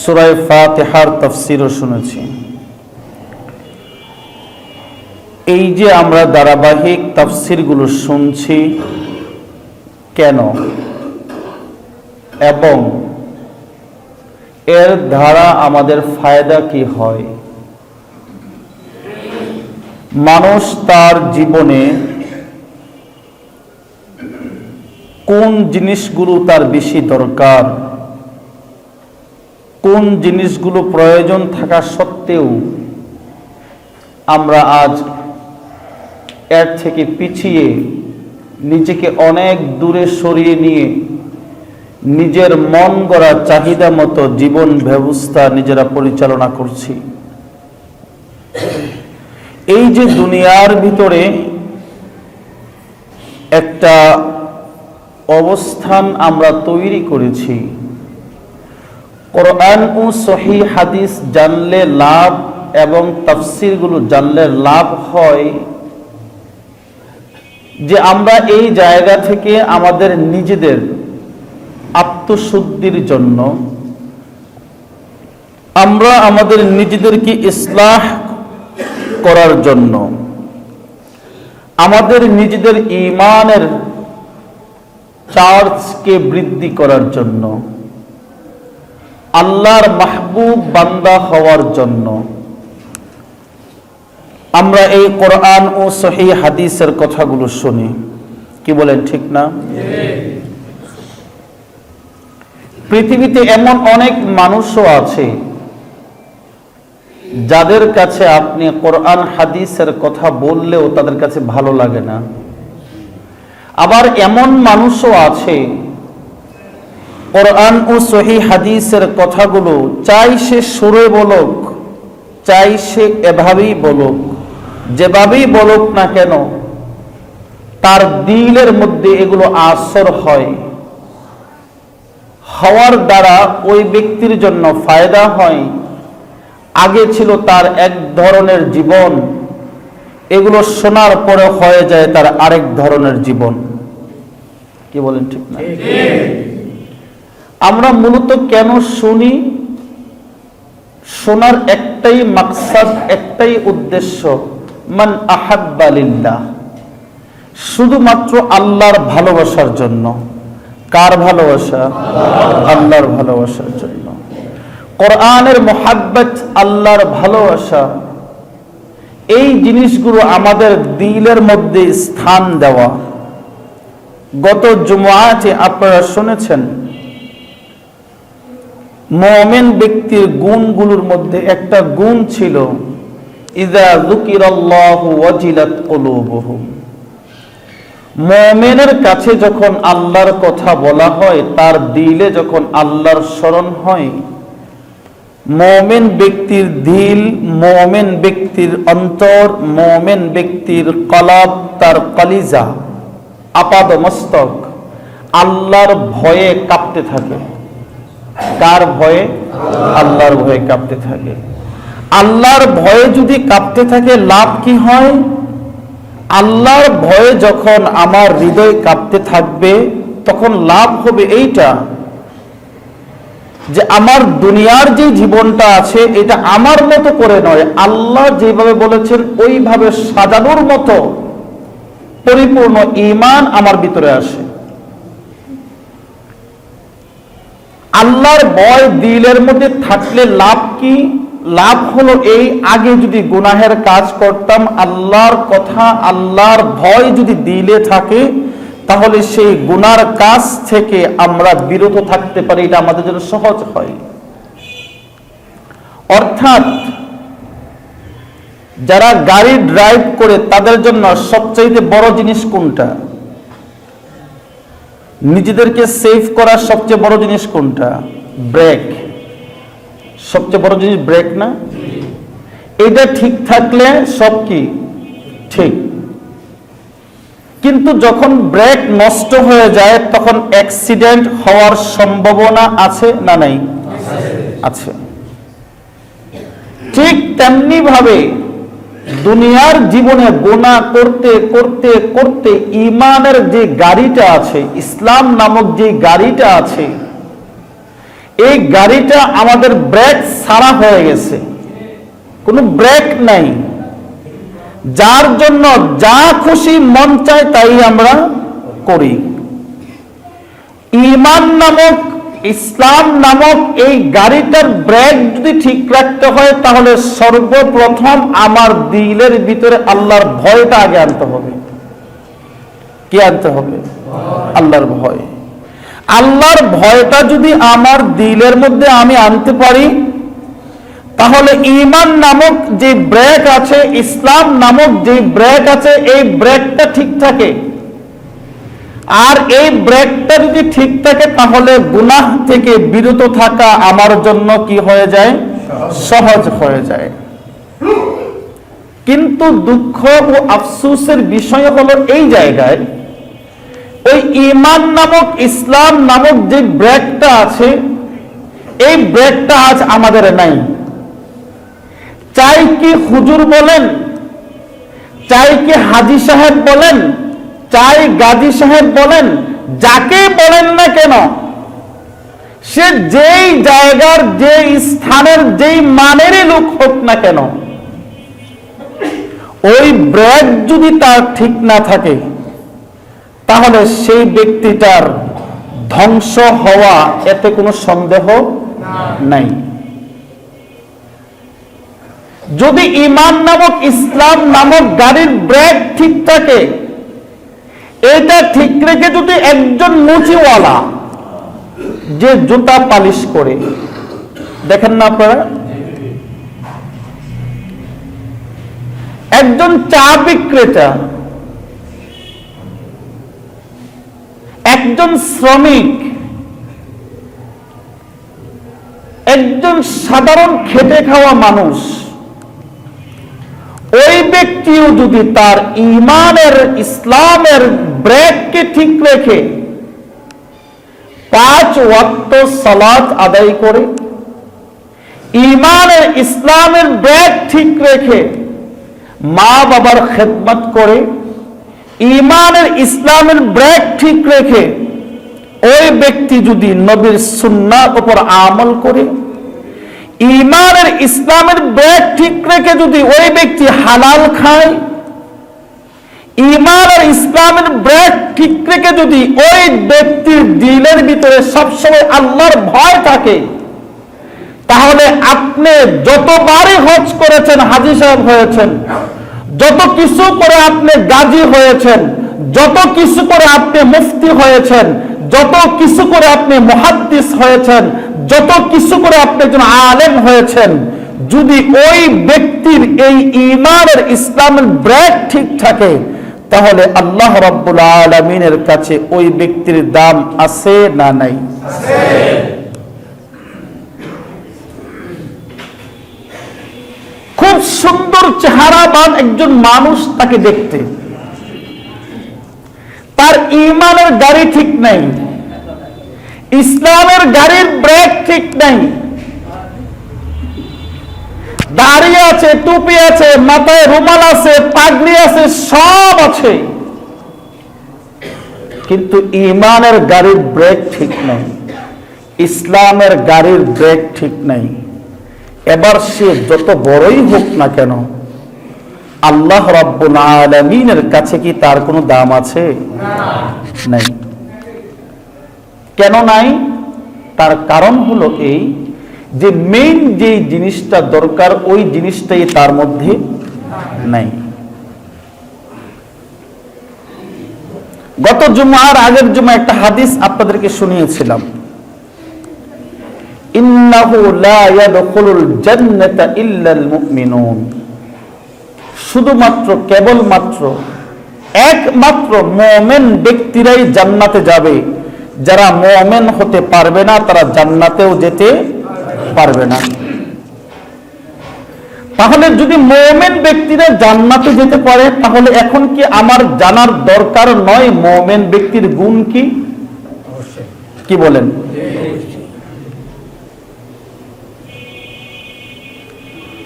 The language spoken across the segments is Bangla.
সুরায় ফাতেহার তফসিরও শুনেছি। এই যে আমরা ধারাবাহিক তাফসিরগুলো শুনছি, কেন? এবং এর দ্বারা আমাদের ফায়দা কি হয়? মানুষ তার জীবনে কোন জিনিসগুলো তার বেশি দরকার? কোন জিনিসগুলো প্রয়োজন থাকা সত্ত্বেও আমরা আজ এর থেকে পিছিয়ে নিজেকে অনেক দূরে সরিয়ে নিয়ে নিজের মন গড়া চাহিদা মতো জীবন ব্যবস্থা নিজেরা পরিচালনা করছি। এই যে দুনিয়ার ভিতরে একটা অবস্থান আমরা তৈরি করেছি কোরআন ও সহি হাদিস জানলে লাভ এবং তাফসিরগুলো জানলে লাভ হয়। যে আমরা এই জায়গা থেকে আমাদের নিজেদের আত্মশুদ্ধির জন্য আমরা আমাদের নিজেদেরকে ইসলাহ করার জন্য আমাদের নিজেদের ইমানের চার্জকে বৃদ্ধি করার জন্য আল্লাহর মাহবুব বান্দা হওয়ার জন্য। আমরা এই কোরআন ও সহি হাদিসের কথাগুলো শুনি। কি বলেন ঠিক না? পৃথিবীতে এমন অনেক মানুষও আছে, যাদের কাছে আপনি কোরআন হাদিসের কথা বললেও তাদের কাছে ভালো লাগে না। আবার এমন মানুষও আছে কোরআন ও সহি হাদিসের কথাগুলো চাই সে সুরে বলুক, চাই সে এভাবেই বলুক, যেভাবেই বলুক না কেন, তার দিলের মধ্যে এগুলো আসর হয়। হওয়ার দ্বারা ওই ব্যক্তির জন্য ফায়দা হয়। আগে ছিল তার এক ধরনের জীবন, এগুলো শোনার পরে হয়ে যায় তার আরেক ধরনের জীবন। কি বলেন ঠিক না? আমরা মূলত কেন শুনি? শোনার একটাই মাকসাদ, একটাই উদ্দেশ্য, মান আহাব্বালিল্লাহ শুধুমাত্র আল্লাহর ভালোবাসার জন্য। কার ভালোবাসা? আল্লাহর ভালোবাসার জন্য। কোরআনের মোহাব্বত, আল্লাহর ভালোবাসা, এই জিনিসগুলো আমাদের দিলের মধ্যে স্থান দেওয়া। গত জুমাতে আপনারা শুনেছেন মমেন ব্যক্তির গুণগুলোর মধ্যে একটা গুণ ছিল ইদা যুকিরাল্লাহু ওয়াজিলাত মমেনের কাছে যখন আল্লাহর কথা বলা হয়, তার দিলে যখন আল্লাহর স্মরণ হয়, মমেন ব্যক্তির দিল, মমেন ব্যক্তির অন্তর, মমেন ব্যক্তির কলাব, তার কলিজা আপাদ মস্তক আল্লাহর ভয়ে কাঁপতে থাকে। কার ভয়ে? আল্লাহর ভয়ে কাঁপতে থাকে। আল্লাহর ভয়ে যদি কাঁপতে থাকে, লাভ কি হয়? আল্লাহর ভয়ে যখন আমার হৃদয় কাঁপতে থাকবে, তখন লাভ হবে এইটা যে আমার দুনিয়ার যে জীবনটা আছে, এটা আমার মতো করে নয়। আল্লাহ যেভাবে বলেছেন, ওইভাবে সাজানোর মতো পরিপূর্ণ ইমান আমার ভিতরে আসে। আল্লাহর ভয় দিলের মধ্যে থাকলে লাভ কি? লাভ হলো এই, আগে যদি গুনাহের কাজ করতাম, আল্লাহর কথা, আল্লাহর ভয় যদি দিলে থাকে, তাহলে সেই গুনার কাজ থেকে আমরা বিরত থাকতে পারি, এটা আমাদের জন্য সহজ হয়। অর্থাৎ, যারা গাড়ি ড্রাইভ করে, তাদের জন্য সবচাইতে বড় জিনিস কোনটা? নিজেদেরকে সেভ করার সবচেয়ে বড় জিনিস কোনটা? ব্রেক সবচেয়ে বড় জিনিস ব্রেক না? এটা ঠিক থাকলে সব কি? ঠিক। কিন্তু যখন ব্রেক নষ্ট হয়ে যায়, তখন অ্যাক্সিডেন্ট হওয়ার সম্ভাবনা আছে না নাই? আছে। ঠিক তেমনি ভাবে দুনিয়ার জীবনে গোনা করতে করতে করতে ইমানের যে গাড়িটা আছে, ইসলাম নামক যে গাড়িটা আছে, এই গাড়িটা আমাদের ব্রেক সারা হয়ে গেছে। কোনো ব্রেক নাই। যার জন্য যা খুশি মন চায় তাই আমরা করি। ইমান নামক ইসলাম নামক এই গাড়িটার ব্রেক যদি ঠিক রাখতে হয়, তাহলে সর্বপ্রথম আমার দিলের ভিতরে আল্লাহর ভয়টা আগে আনতে হবে। কি আনতে হবে? আল্লাহর ভয়। আল্লাহর ভয়টা যদি আমার দিলের মধ্যে আমি আনতে পারি, তাহলে ইমান নামক যে ব্রেক আছে, ইসলাম নামক যে ব্রেক আছে, এই ব্রেকটা ঠিক থাকে। আর এই ব্রেকটা যদি ঠিক থাকে, তাহলে গুনাহ থেকে বিরত থাকা আমার জন্য কি হয়ে যায়? সহজ হয়ে যায়। কিন্তু দুঃখ ও আফসোসের বিষয় হলো এই জায়গায়, ওই ইমান নামক ইসলাম নামক যে ব্রেকটা আছে, এই ব্রেকটা আজ আমাদের নাই। চাই কি হুজুর বলেন? চাই কি হাজি সাহেব বলেন? চাই গাজী সাহেব বলেন, যাকে বলেন না কেন, সে যেই জায়গার যে স্থানের, যেই মানেরই লোক হোক না কেন, ওই ব্রেক যদি তার ঠিক না থাকে, তাহলে সেই ব্যক্তিটার ধ্বংস হওয়া এতে কোনো সন্দেহ নাই। যদি ইমান নামক ইসলাম নামক গাড়ির ব্রেক ঠিক থাকে এটা ঠিক রেখে যদি একজন মুচিওয়ালা যে জুতা পালিশ করে, দেখেন না আপনারা? একজন চা বিক্রেতা, একজন শ্রমিক, একজন সাধারণ খেটে খাওয়া মানুষ, ওই ব্যক্তিও যদি তার ইমানের, ইসলামের ব্রেককে ঠিক রেখে পাঁচ ওয়াক্ত সালাত আদায় করে ইমানের ইসলামের ব্রেক ঠিক রেখে মা বাবার খেদমত করে ইমানের ইসলামের ব্রেক ঠিক রেখে ওই ব্যক্তি যদি নবীর সুন্নার উপর আমল করে ইমানের ইসলামের ব্রেক ঠিক রেখে যদি ওই ব্যক্তি হালাল খায় ইমান আর ইসলামের ব্রেক ঠিক রেখে যদি ওই ব্যক্তির দিলের ভিতরে সবসময় আল্লাহর ভয় থাকে, তাহলে আপনি যতবারই হজ করেছেন, হাজি সাহেব হয়েছেন, যত কিছু করে আপনি গাজী হয়েছেন, যত কিছু করে আপনি মুফতি হয়েছেন, যত কিছু করে আপনি মহাদ্দিস হয়েছেন, যত কিছু করে আপনি একজন আলেম হয়েছেন, যদি ওই ব্যক্তির এই ইমানের ইসলামের ব্রেক ঠিক থাকে তাহলে আল্লাহ রব্বুল আলমিনের কাছে ওই ব্যক্তির দাম আছে না নাই? খুব সুন্দর চেহারা চেহারাবান একজন মানুষ তাকে দেখতে। তার ইমানের গাড়ি ঠিক নাই। ইসলামের গাড়ির ব্রেক ঠিক নাই। দাড়ি আছে, টুপি আছে, মাথায় রুমাল আছে, পাগড়ি আছে, সব আছে। কিন্তু ইমানের গাড়ির ব্রেক ঠিক নাই। ইসলামের গাড়ির ব্রেক ঠিক নাই। এবার সে যত বড়ই হোক না কেন, আল্লাহ রব্বুল আলমিনের কাছে কি তার কোনো দাম আছে? নাই। কেন নাই? তার কারণ হলো এই যে মেইন যে জিনিসটা দরকার, ওই জিনিসটাই তার মধ্যে নাই। গত জুমার আগের জুমা একটা হাদিস আপনাদেরকে শুনিয়েছিলাম। শুধুমাত্র, কেবলমাত্র একমাত্র মুমিন ব্যক্তিরাই জান্নাতে যাবে। যারা মুমিন হতে পারবে না, তারা জান্নাতেও যেতে পারবে না। তাহলে যদি মোমেন ব্যক্তিরা জান্নাতে যেতে পারে, তাহলে এখন কি আমার জানার দরকার নয় মোমেন ব্যক্তির গুণ কি? কি বলেন?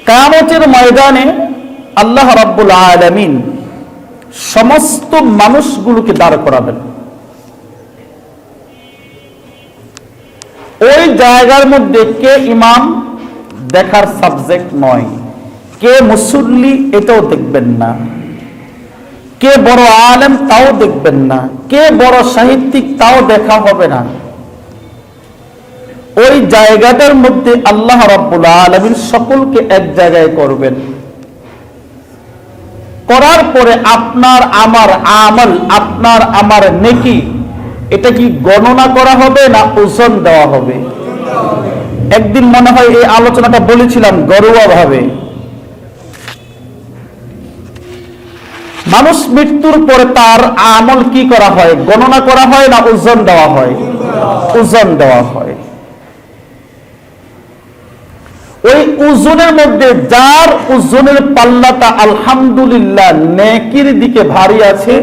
কামতের ময়দানে আল্লাহ রাব্বুল আলামিন সমস্ত মানুষগুলোকে দাঁড় করাবেন। জায়গার মধ্যে কে ইমাম দেখার সাবজেক্ট নয়। কে মুসল্লি এটাও দেখবেন না। কে বড় আলেম তাও দেখবেন না। কে বড় সাহিত্যিক তাও দেখা হবে না। ওই জায়গাটার মধ্যে আল্লাহ রাব্বুল আলামিন সকলকে এক জায়গায় করবেন। করার পরে আপনার আমার আমল, আপনার আমার নেকি, এটা কি গণনা করা হবে না ওজন দেওয়া হবে? একদিন মনে হয় এই আলোচনাটা বলেছিলাম গরুয়া ভাবে মানুষ মৃত্যুর পরে তার আমল কি করা হয়? গণনা করা হয় না ওজন দেওয়া হয়? ওজন দেওয়া হয়। ওই ওজনের মধ্যে যার ওজনের পাল্লাটা আলহামদুলিল্লাহ নেকির দিকে ভারী আছে,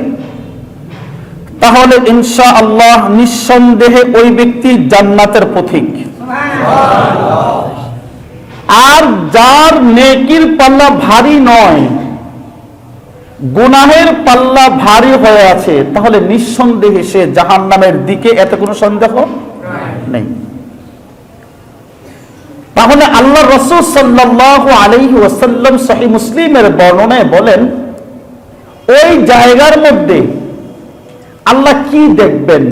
তাহলে ইনশা আল্লাহ নিঃসন্দেহে ওই ব্যক্তি জান্নাতের পথিক। আর যার নেকির পাল্লা ভারী নয়, গুনাহের পাল্লা ভারী হয়ে আছে, তাহলে নিঃসন্দেহে সে জাহান্নামের দিকে এত কোনো সন্দেহ নেই। তাহলে আল্লাহ রসুল সাল্লাহ আলাইহি ওয়াসাল্লাম সহি মুসলিমের বর্ণনায় বলেন, ওই জায়গার মধ্যে আল্লাহ কি দেখবেন?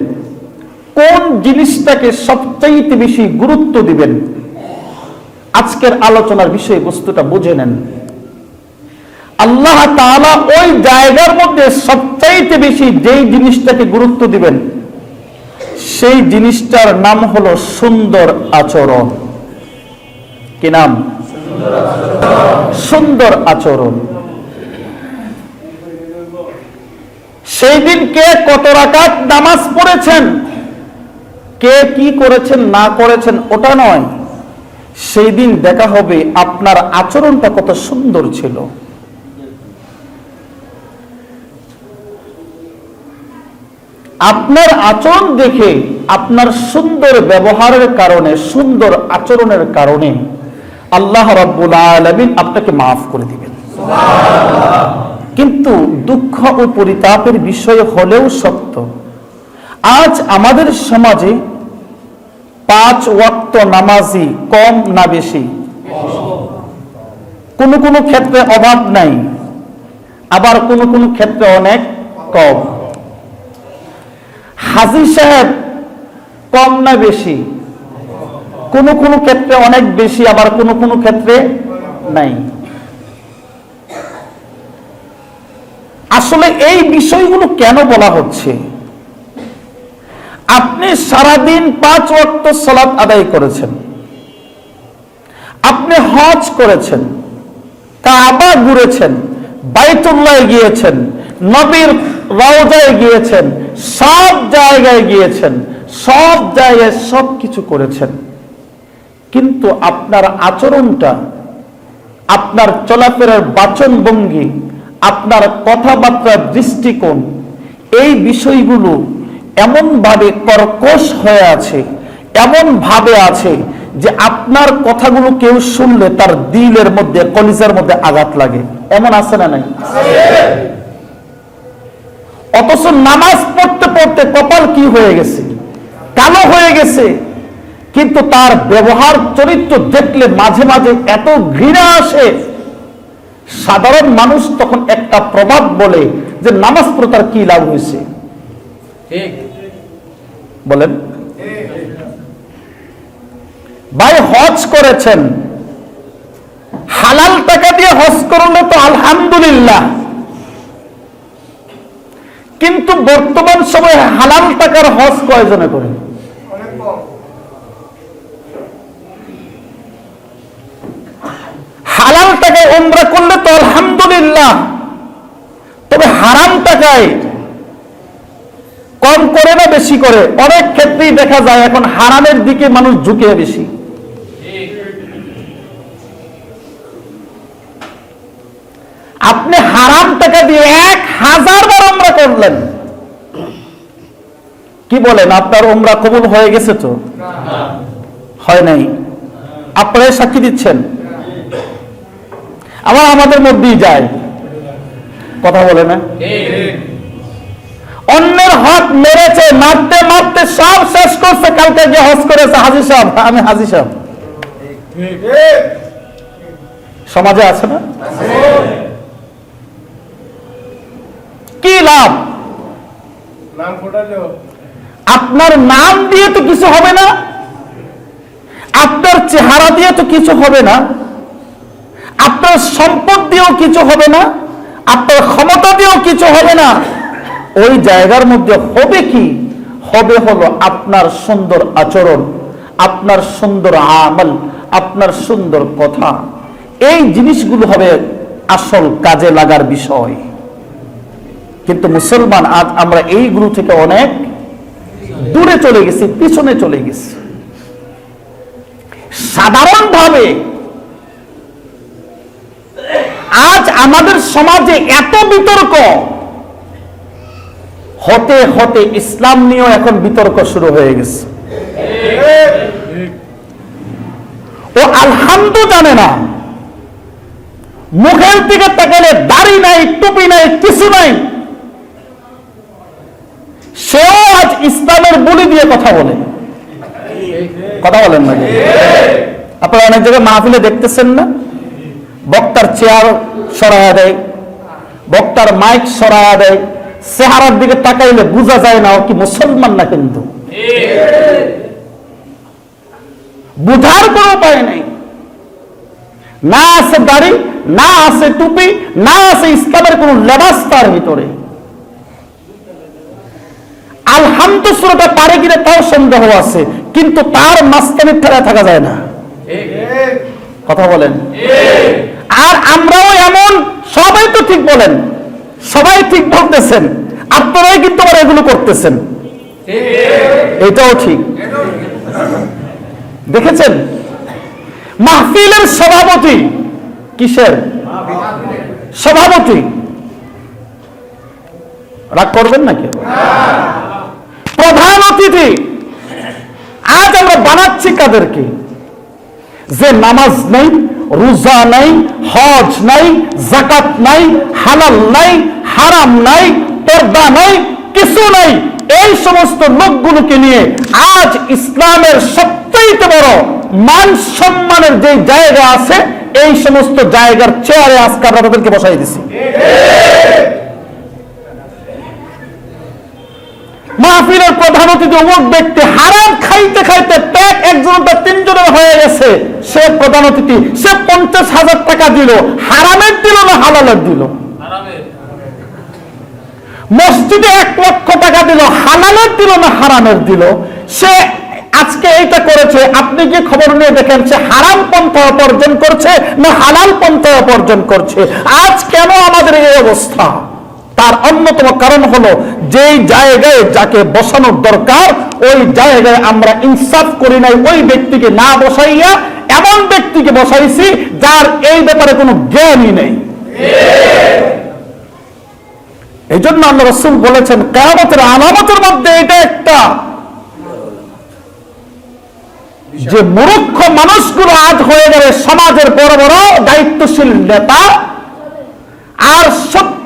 কোন জিনিসটাকে সবচাইতে বেশি গুরুত্ব দিবেন? আজকের আলোচনার বিষয়বস্তুটা বুঝে নেন। আল্লাহ তাআলা ওই জায়গার মধ্যে সবচাইতে বেশি যেই জিনিসটাকে গুরুত্ব দিবেন, সেই জিনিসটার নাম হলো সুন্দর আচরণ। কি নাম? সুন্দর আচরণ। সেই দিন কে কত রাকাত নামাজ পড়েছেন? কে কি করেছেন, না করেছেন, ওটা নয়। সেই দিন দেখা হবে আপনার আচরণটা কত সুন্দর ছিল। আপনার আচরণ দেখে, আপনার সুন্দর ব্যবহারের কারণে, সুন্দর আচরণের কারণে আল্লাহ রাব্বুল আলামিন আপনাকে মাফ করে দিবেন। কিন্তু দুঃখ ও পরিতাপের বিষয় হলেও সত্য। আজ আমাদের সমাজে পাঁচ ওয়াক্ত নামাজি কম না বেশি? কোনো কোনো ক্ষেত্রে অভাব নাই, আবার কোনো কোনো ক্ষেত্রে অনেক কম। হাজি সাহেব কম না বেশি? কোন কোন ক্ষেত্রে অনেক বেশি, আবার কোন কোন ক্ষেত্রে নাই। আসলে এই বিষয়গুলো কেন বলা হচ্ছে? আপনি সারাদিন পাঁচ ওয়াক্ত সালাত আদায় করেছেন। আপনি হজ করেছেন, কাবা ঘুরেছেন, বাইতুল্লাহ গিয়েছেন, নবীর রওজায় গিয়েছেন, সব জায়গায় গিয়েছেন, সব জায়গায় সব কিছু করেছেন। কিন্তু আপনার আচরণটা, আপনার চলাফেরার বাচন ভঙ্গি আপনার কথাবার্তার দৃষ্টিকোণ, এই বিষয়গুলো এমনভাবে কর্কশ হয়ে আছে এমন ভাবে আছে যে আপনার কথাগুলো কেউ শুনলে তার দিলের মধ্যে, কলিজার মধ্যে আঘাত লাগে। এমন আছে না নাই? অথচ নামাজ পড়তে পড়তে কপাল কি হয়ে গেছে? কালো হয়ে গেছে। কিন্তু তার ব্যবহার চরিত্র দেখলে মাঝে মাঝে এত ঘৃণা আসে। সাধারণ মানুষ তখন একটা প্রবাদ বলে যে নামাজ পড়ে তার কি লাভ হয়েছে? বলেন। ভাই হজ করেছেন। হালাল টাকা দিয়ে হজ করলে তো আলহামদুলিল্লাহ। কিন্তু বর্তমান সময়ে হালাল টাকার হজ কয়জনে করে? হালাল টাকায় ওমরা করলে তো আলহামদুলিল্লাহ। তবে হারাম টাকায় কম করে না বেশি করে? অনেক ক্ষেত্রেই দেখা যায় এখন হারামের দিকে মানুষ ঝুঁকে বেশি। আপনি হারাম টাকা দিয়ে এক হাজার বার ওমরা করলেন। কি বলেন, আপনার ওমরা কবুল হয়ে গেছে তো? হয় নাই? আপনারাই সাক্ষী দিচ্ছেন? আবার আমাদের মধ্যেই যায়। কথা বলে না? অন্যের হক মেরেছে, মারতে মারতে সব শেষ করছে। কালকে যে হজ করেছে হাজি সাহেব। আমি হাজি সাহেব। সমাজে আছে না? কি লাভ? আপনার নাম দিয়ে তো কিছু হবে না। আপনার চেহারা দিয়ে তো কিছু হবে না। আপনার সম্পদ দিয়েও কিছু হবে না। আপনার ক্ষমতা দিয়েও কিছু হবে না। ওই জায়গার মধ্যে হবে কি? হবে হলো আপনার সুন্দর আচরণ, আপনার সুন্দর আমল, আপনার সুন্দর কথা। এই জিনিসগুলো হবে আসল কাজে লাগার বিষয়। কিন্তু মুসলমান, আজ আমরা এইগুলো থেকে অনেক দূরে চলে গেছি, পিছনে চলে গেছি। সাধারণভাবে আজ আমাদের সমাজে এত বিতর্ক হতে হতে ইসলাম নিয়েও এখন বিতর্ক শুরু হয়ে গেছে। ও আলহামদু জানে না। মুখের দিকে তাকালে দাড়ি নাই, টুপি নাই, কিছু নাই। সেও আজ ইসলামের বলি দিয়ে কথা বলে। কথা বলেন না আপনারা অনেক জায়গায় মাহফিলে দেখতেছেন না? বক্তার চেয়ার সরায়া দেয়, বক্তার মাইক সরায়া দেয়। চেহারার দিকে তাকাইলে বোঝা যায় না ও কি মুসলমান না কিন্তু বুঝার কোনো উপায় নেই। না আছে দাড়ি না আছে টুপি না আছে ইসলামের কোন লেবাস তার ভিতরে। আলহামদুসুরটা পারে কিনা তাও সন্দেহ আছে কিন্তু তার মাঝখানে ঠেলা থাকা যায় না। কথা বলেন। আর আমরাও এমন সবাই তো ঠিক বলেন। সবাই ঠিক বলতেছেন। আপনারাই কিন্তু আবার এগুলো করতেছেন। এটাও ঠিক। দেখেছেন? মাহফিলের সভাপতি কিসের? সভাপতি। রাগ করবেন নাকি? প্রধান অতিথি। আজ আমরা বানাচ্ছি কাদেরকে? যে নামাজ নাই রোজা নাই, হজ নাই জাকাত নাই, হালাল নাই, হারাম নাই, পর্দা নাই, কিছু নাই। এই সমস্ত লোকগুলোকে নিয়ে আজ ইসলামের সবচেয়ে বড় মান সম্মানের যে জায়গা আছে, এই সমস্ত জায়গার চেয়ারে আজকে আমরা তাদেরকে বসাই দিছি। মাহফিলের প্রধান অতিথি অমুক ব্যক্তি হারাম খাইতে খাইতে পেট একজনটা তিনজনের হয়ে গেছে সে প্রধান অতিথি সে পঞ্চাশ হাজার টাকা দিল হারামের দিল না হালালের দিল? মসজিদে এক লক্ষ টাকা দিল হালালের দিল না হারামের দিল? সে আজকে এইটা করেছে আপনি কি খবর নিয়ে দেখেন সে হারাম পন্থা অর্জন করছে না হালাল পন্থা অর্জন করছে। আজ কেন আমাদের এই অবস্থা? তার অন্যতম কারণ হলো যেই জায়গায় যাকে বসানোর দরকার, ওই জায়গায় আমরা ইনসাফ করি নাই, ওই ব্যক্তিকে না বসাইয়া এমন ব্যক্তিকে বসাইছি যার এই ব্যাপারে কোনো জ্ঞানই নেই। এই জন্য আল্লাহ রসুল বলেছেন, কেয়ামতের আলামতের মধ্যে এটা একটা। যে মূর্খ মানুষগুলো আজ হয়ে গেলে সমাজের বড় বড় দায়িত্বশীল নেতা, আর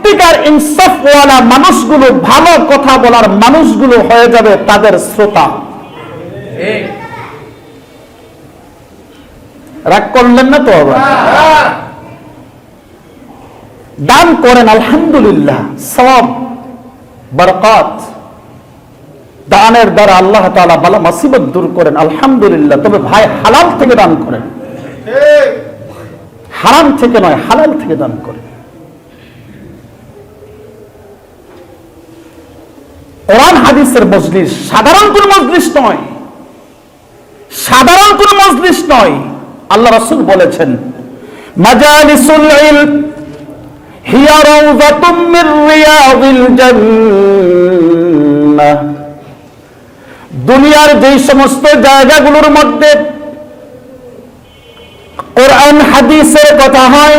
সত্যিকার ইনসাফওয়ালা মানুষগুলো, ভালো কথা বলার মানুষগুলো হয়ে যাবে তাদের শ্রোতা। রাগ করলেন না তো আবার? দান করেন, আলহামদুলিল্লাহ। সব বরকাত। দানের দ্বারা আল্লাহ তাআলা বালা মুসিবত দূর করেন, আলহামদুলিল্লাহ। তবে ভাই হালাল থেকে দান করেন। হারাম থেকে নয়, হালাল থেকে দান করেন। কোরআন হাদিসের মজলিস সাধারণ কোন মজলিস নয়। সাধারণ কোন মজলিস নয়। আল্লাহ রাসূল বলেছেন, মাজালিসুল হিয়া রাউযাতুম মির জান্নাহ। দুনিয়ার যেই সমস্ত জায়গাগুলোর মধ্যে কোরআন হাদিসের কথা হয়,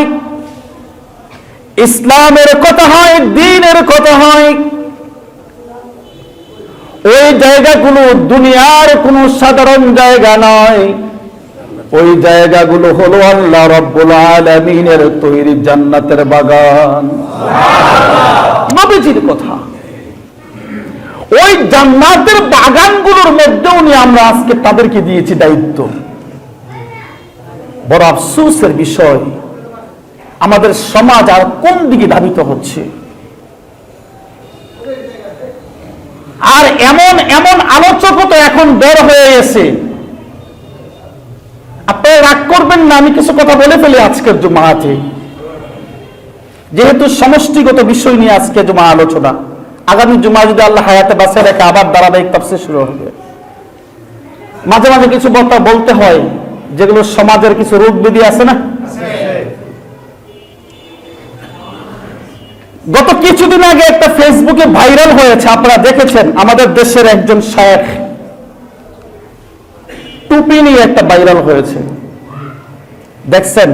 ইসলামের কথা হয় দ্বীনের কথা হয় ওই জায়গাগুলো দুনিয়ার কোনো সাধারণ জায়গা নয়। ওই জায়গাগুলো হলো আল্লাহ রব্বুল আলামিনের তৈরি জান্নাতের বাগান। নবীজির কথা। ওই জান্নাতের বাগানগুলোর মধ্যেও নিয়ে আমরা আজকে তাদেরকে দিয়েছি দায়িত্ব। বড় আফসোসের বিষয়, আমাদের সমাজ আর কোন দিকে ধাবিত হচ্ছে? আর এমন এমন আলোচকও তো এখন বের হয়ে গেছে। আপনারা রাগ করবেন না, আমি কিছু কথা বলে ফেলি আজকের জমাতে। যেহেতু সমষ্টিগত বিষয় নিয়ে আজকে জমা আলোচনা। আগামী জুমা যদি আল্লাহ হায়াতে বাঁচে রেখে আবার ধারাবাহিক তাফসীর শুরু হবে। মাঝে মাঝে কিছু কথা বলতে হয়, যেগুলো সমাজের কিছু রোগ বিধি আছে না? গত কিছুদিন আগে একটা ফেসবুকে ভাইরাল হয়েছে, আপনারা দেখেছেন, আমাদের দেশের একজন শেখ। টুপি নিয়ে একটা ভাইরাল হয়েছে। দেখছেন?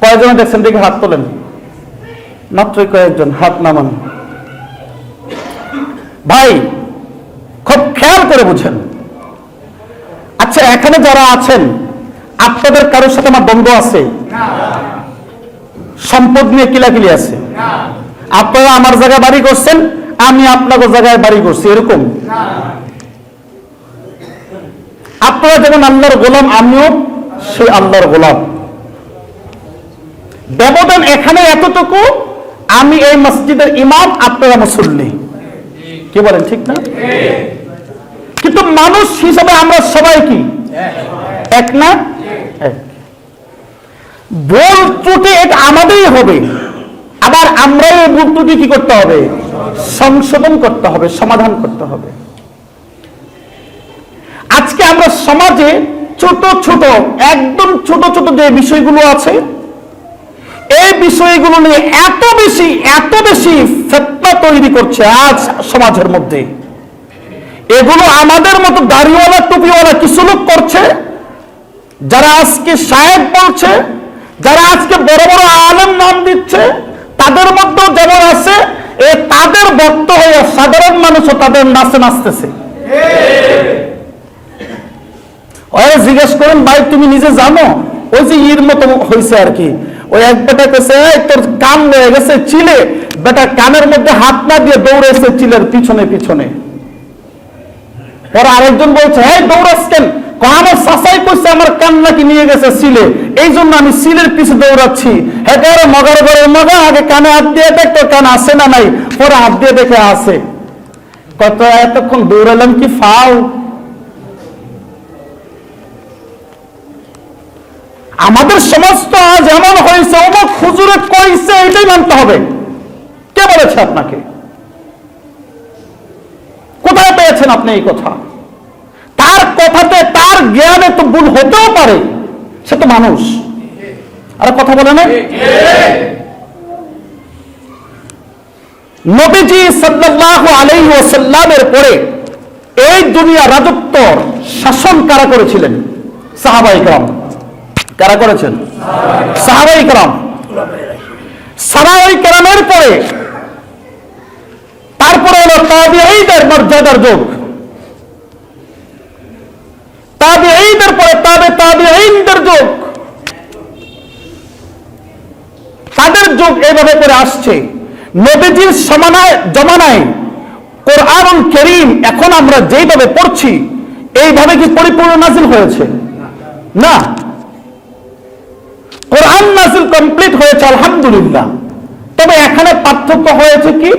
কয়জনে দেখছেন? দেখে হাত তোলেন। মাত্রই কয়েকজন, হাত নামান। ভাই, খুব খেয়াল করে বুঝেন। আচ্ছা এখানে যারা আছেন, আপনাদের কারোর সাথে আমার দ্বন্দ্ব আছে? সম্পদ নিয়ে কিলাকিলি আছে? আপনারা আমার জায়গায় বাড়ি করছেন, আমি আপনাদের জায়গায় বাড়ি করছি, এরকম। আপনারা যেমন আল্লাহর গোলাম, আমিও সেই আল্লাহর গোলাম। ব্যবধান এখানে এতটুকু, আমি এই মসজিদের ইমাম, আপনারা মুসল্লি। কি বলেন, ঠিক না? কিন্তু মানুষ হিসাবে আমরা সবাই কি? এক না? ভুল ত্রুটি এটা আমাদেরই হবে। আবার আমরাই এই ভুল ত্রুটি কি করতে হবে? সংশোধন করতে হবে, সমাধান করতে হবে। আজকে আমরা সমাজে ছোট ছোট, একদম ছোট ছোট যে বিষয়গুলো আছে, এই বিষয়গুলো নিয়ে এত বেশি এত বেশি ফেতনা তৈরি করছে আজ সমাজের মধ্যে। এগুলো আমাদের মতো দাড়িওয়ালা, টুপিওয়ালা কিছু লোক করছে, যারা আজকে সাহেব বলছে, যারা আজকে বড় বড় আলম নাম দিচ্ছে তাদের মধ্যেও যেমন আছে, এ তাদের ভক্ত হয়ে সাধারণ মানুষও তাদের নাচে নাচতেছে। ওরা জিজ্ঞেস করেন, ভাই, তুমি নিজে জানো? ওই যে ইর মতো হয়েছে আর কি। ওই এক বেটা কেছে তোর কান হয়ে গেছে চিলে। বেটা কানের মধ্যে হাত না দিয়ে দৌড়েছে চিলের পিছনে পিছনে। পরে আরেকজন বলছে হ্যাঁ দৌড়াস কেন? আমার সাসাই করছে, আমার কান নাকি নিয়ে গেছে সিলে? এই জন্য আমি সিলের পিছে দৌড়াচ্ছি। পরে মগার ঘরে মগা, আগে কানে হাত দিয়ে দেখ তোর কান আসে না নাই, পরে হাত দিয়ে দেখে আসে। কত এতক্ষণ দৌড়ালাম কি ফাও আমাদের সমাজ তো আজ এমন হয়েছে, অমুক হুজুরে কইছে, এটাই মানতে হবে। কে বলেছে আপনাকে? কোথায় পেয়েছেন আপনি এই কথা? তার কথাতে, তার জ্ঞানে তো ভুল হতেও পারে। সে তো মানুষ। আর কথা বলে না নবীজি সাল্লাল্লাহু আলাইহি ওয়াসাল্লামের পরে এই দুনিয়া রাজত্ব শাসন কারা করেছিলেন? সাহাবাই ইকরাম কারা করেছেন? সাহাবাই ইকরাম সাহাবাই ইকরামের পরে, তারপরে হলো তাবিআইদের মর্যাদার যুগ। তাবিঈদের পরে তাবে তাবিঈনদের যুগ। তাদের এইভাবে করে আসছে। নবীজির সমানায়, জমানায় কোরআন করিম এখন আমরা যেইভাবে পড়ছি, এইভাবে কি পরিপূর্ণ নাজিল হয়েছে? না। কোরআন নাজিল কমপ্লিট হয়েছে, আলহামদুলিল্লাহ। তবে এখানে পার্থক্য হয়েছে কি?